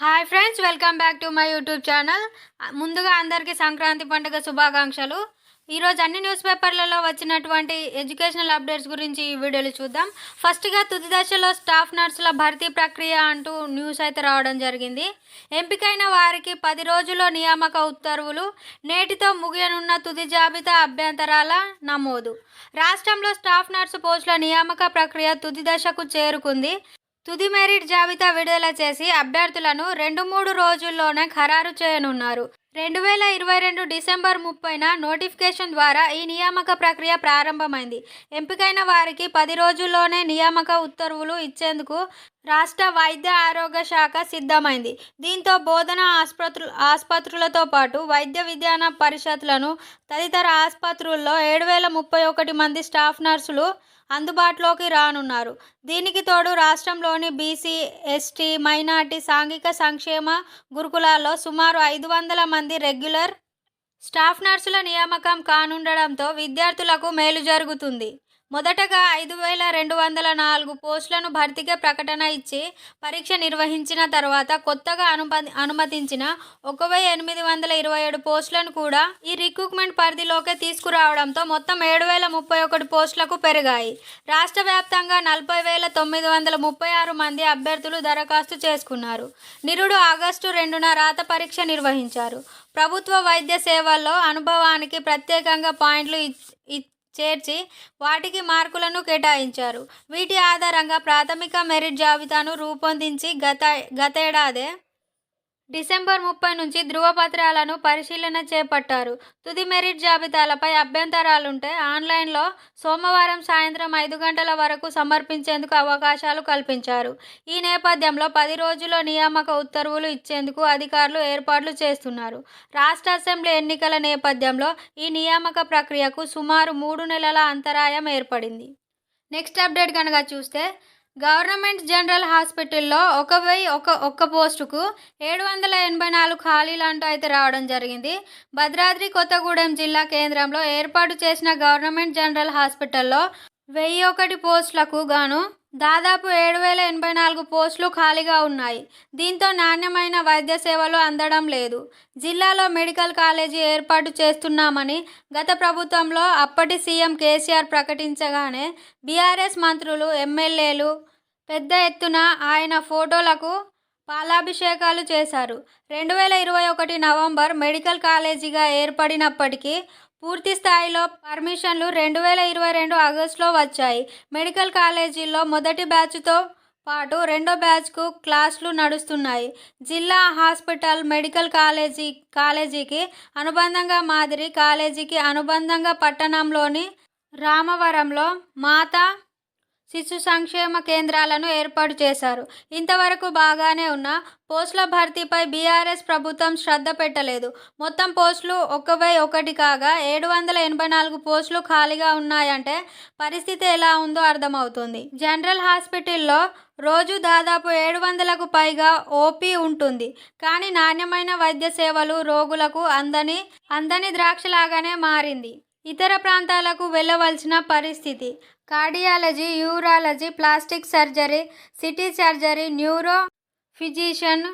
Hi friends welcome back to my YouTube channel ముందుగా అందరికీ సంక్రాంతి పండుగ శుభాకాంక్షలు. ఈరోజు అన్ని న్యూస్ పేపర్లలో వచ్చినటువంటి ఎడ్యుకేషనల్ అప్డేట్స్ గురించి ఈ వీడియోలో చూద్దాం. ఫస్ట్గా తుది దశలో స్టాఫ్ నర్సుల భర్తీ ప్రక్రియ అంటూ న్యూస్ అయితే రావడం జరిగింది. ఎంపికైన వారికి పది రోజుల్లో నియామక ఉత్తర్వులు నేటితో ముగియనున్న తుది జాబితా అభ్యంతరాల నమోదు. రాష్ట్రంలో స్టాఫ్ నర్సు పోస్టుల నియామక ప్రక్రియ తుది దశకు చేరుకుంది. తుది మెరిట్ జాబితా విడుదల చేసి అభ్యర్థులను రెండు మూడు రోజుల్లోనే ఖరారు చేయనున్నారు. రెండు వేల ఇరవై రెండు డిసెంబర్ ముప్పైన నోటిఫికేషన్ ద్వారా ఈ నియామక ప్రక్రియ ప్రారంభమైంది. ఎంపికైన వారికి పది రోజుల్లోనే నియామక ఉత్తర్వులు ఇచ్చేందుకు రాష్ట్ర వైద్య ఆరోగ్య శాఖ సిద్ధమైంది. దీంతో బోధన ఆసుపత్రు ఆసుపత్రులతో పాటు వైద్య విజ్ఞాన పరిషత్లను తదితర ఆసుపత్రుల్లో ఏడు వేల ముప్పై ఒకటి మంది స్టాఫ్ నర్సులు అందుబాటులోకి రానున్నారు. దీనికి తోడు రాష్ట్రంలోని బీసీ ఎస్టీ మైనార్టీ సాంఘిక సంక్షేమ గురుకులాల్లో సుమారు ఐదు వందల మంది రెగ్యులర్ స్టాఫ్ నర్సుల నియామకం కానుండడంతో విద్యార్థులకు మేలు జరుగుతుంది. మొదటగా ఐదు వేల రెండు వందల నాలుగు పోస్టులను భర్తీకి ప్రకటన ఇచ్చి పరీక్ష నిర్వహించిన తర్వాత కొత్తగా అనుమతి అనుమతించిన ఒక వెయ్యి ఎనిమిది వందల ఇరవై ఏడు పోస్టులను కూడా ఈ రిక్రూట్మెంట్ పరిధిలోకి తీసుకురావడంతో మొత్తం ఏడు వేల ముప్పై ఒకటి పోస్టులకు పెరిగాయి. రాష్ట్ర వ్యాప్తంగా నలభై వేల తొమ్మిది వందల ముప్పై ఆరు మంది అభ్యర్థులు దరఖాస్తు చేసుకున్నారు. నిరుడు ఆగస్టు రెండున రాత పరీక్ష నిర్వహించారు. ప్రభుత్వ వైద్య సేవల్లో అనుభవానికి ప్రత్యేకంగా పాయింట్లు ఇచ్ చేర్చి వాటికి మార్కులను కేటాయించారు. వీటి ఆధారంగా ప్రాథమిక మెరిట్ జాబితాను రూపొందించి గత గతేడాదే డిసెంబర్ ముప్పై నుంచి ధృవపత్రాలను పరిశీలన చేపట్టారు. తుది మెరిట్ జాబితాలపై అభ్యంతరాలుంటే ఆన్లైన్లో సోమవారం సాయంత్రం ఐదు గంటల వరకు సమర్పించేందుకు అవకాశాలు కల్పించారు. ఈ నేపథ్యంలో పది రోజుల్లో నియామక ఉత్తర్వులు ఇచ్చేందుకు అధికారులు ఏర్పాట్లు చేస్తున్నారు. రాష్ట్ర అసెంబ్లీ ఎన్నికల నేపథ్యంలో ఈ నియామక ప్రక్రియకు సుమారు మూడు నెలల అంతరాయం ఏర్పడింది. నెక్స్ట్ అప్డేట్ కనుక చూస్తే గవర్నమెంట్ జనరల్ హాస్పిటల్లో ఒక వెయ్యి ఒక ఒక్క పోస్టుకు ఏడు వందల ఎనభై నాలుగు ఖాళీలు అంటూ అయితే రావడం జరిగింది. భద్రాద్రి కొత్తగూడెం జిల్లా కేంద్రంలో ఏర్పాటు చేసిన గవర్నమెంట్ జనరల్ హాస్పిటల్లో వెయ్యి ఒకటి పోస్టులకు గాను దాదాపు ఏడు వేల ఎనభై నాలుగు పోస్టులు ఖాళీగా ఉన్నాయి. దీంతో నాణ్యమైన వైద్య సేవలు అందడం లేదు. జిల్లాలో మెడికల్ కాలేజీ ఏర్పాటు చేస్తున్నామని గత ప్రభుత్వంలో అప్పటి సీఎం కేసీఆర్ ప్రకటించగానే బీఆర్ఎస్ మంత్రులు ఎమ్మెల్యేలు పెద్ద ఎత్తున ఆయన ఫోటోలకు పాలాభిషేకాలు చేశారు. రెండు వేల ఇరవై ఒకటి నవంబర్ మెడికల్ కాలేజీగా ఏర్పడినప్పటికీ పూర్తి స్థాయిలో పర్మిషన్లు రెండు వేల ఇరవై రెండు ఆగస్టులో వచ్చాయి. మెడికల్ కాలేజీల్లో మొదటి బ్యాచ్తో పాటు రెండో బ్యాచ్కు క్లాసులు నడుస్తున్నాయి. జిల్లా హాస్పిటల్ మెడికల్ కాలేజీ కాలేజీకి అనుబంధంగా మాదిరి కాలేజీకి అనుబంధంగా పట్టణంలోని రామవరంలో మాతా శిశు సంక్షేమ కేంద్రాలను ఏర్పాటు చేశారు. ఇంతవరకు బాగానే ఉన్న పోస్టుల భర్తీపై బీఆర్ఎస్ ప్రభుత్వం శ్రద్ధ పెట్టలేదు. మొత్తం పోస్టులు ఒక వెయ్యి ఒకటి కాగా ఏడు వందల ఎనభై నాలుగు పోస్టులు ఖాళీగా ఉన్నాయంటే పరిస్థితి ఎలా ఉందో అర్థమవుతుంది. జనరల్ హాస్పిటల్లో రోజు దాదాపు ఏడు వందలకు పైగా ఓపీ ఉంటుంది. కానీ నాణ్యమైన వైద్య సేవలు రోగులకు అందని అందని ద్రాక్షలాగానే మారింది. ఇతర ప్రాంతాలకు వెళ్ళవలసిన పరిస్థితి. Cardiology urology plastic surgery CT surgery neuro physician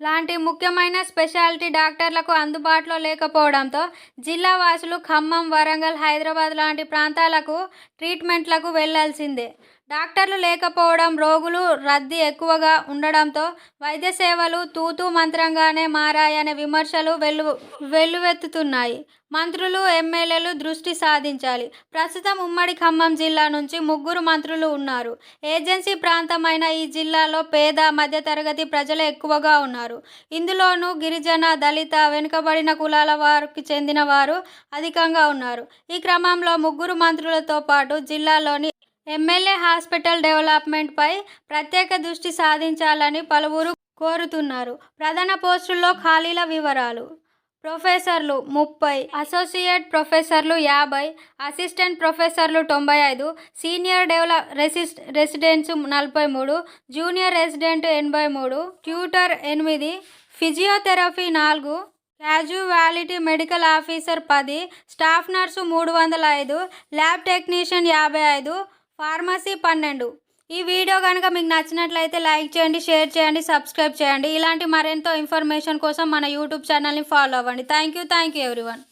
లాంటి ముఖ్యమైన స్పెషాలిటీ డాక్టర్లకు అందుబాటులో లేకపోవడంతో జిల్లా వాసులు ఖమ్మం వరంగల్ హైదరాబాద్ లాంటి ప్రాంతాలకు ట్రీట్మెంట్లకు వెళ్ళాల్సిందే డాక్టర్లు లేకపోవడం రోగులు రద్దీ ఎక్కువగా ఉండడంతో వైద్య సేవలు తూతూ మంత్రంగానే మారాయనే విమర్శలు వెల్లు వెల్లువెత్తుతున్నాయి. మంత్రులు ఎమ్మెల్యేలు దృష్టి సాధించాలి. ప్రస్తుతం ఉమ్మడి ఖమ్మం జిల్లా నుంచి ముగ్గురు మంత్రులు ఉన్నారు. ఏజెన్సీ ప్రాంతమైన ఈ జిల్లాలో పేద మధ్యతరగతి ప్రజలు ఎక్కువగా ఉన్నారు. ఇందులోనూ గిరిజన దళిత వెనుకబడిన కులాల వారికి చెందిన వారు అధికంగా ఉన్నారు. ఈ క్రమంలో ముగ్గురు మంత్రులతో పాటు జిల్లాలోని ఎమ్మెల్యే హాస్పిటల్ డెవలప్మెంట్పై ప్రత్యేక దృష్టి సాధించాలని పలువురు కోరుతున్నారు. ప్రధాన పోస్టుల్లో ఖాళీల వివరాలు. ప్రొఫెసర్లు ముప్పై అసోసియేట్ ప్రొఫెసర్లు యాభై అసిస్టెంట్ ప్రొఫెసర్లు తొంభై ఐదు సీనియర్ డెవలప్ రెసిస్ రెసిడెంట్స్ నలభై మూడు జూనియర్ రెసిడెంట్ ఎనభై మూడు ట్యూటర్ ఎనిమిది ఫిజియోథెరపీ నాలుగు క్యాజువాలిటీ మెడికల్ ఆఫీసర్ పది స్టాఫ్ నర్సు మూడు వందల ఐదు ల్యాబ్ టెక్నీషియన్ యాభై ఐదు ఫార్మసీ పన్నెండు. ఈ వీడియో కనుక మీకు నచ్చినట్లయితే లైక్ చేయండి షేర్ చేయండి సబ్స్క్రైబ్ చేయండి. ఇలాంటి మరెంతో ఇన్ఫర్మేషన్ కోసం మన యూట్యూబ్ ఛానల్ని ఫాలో అవ్వండి. Thank you thank you everyone.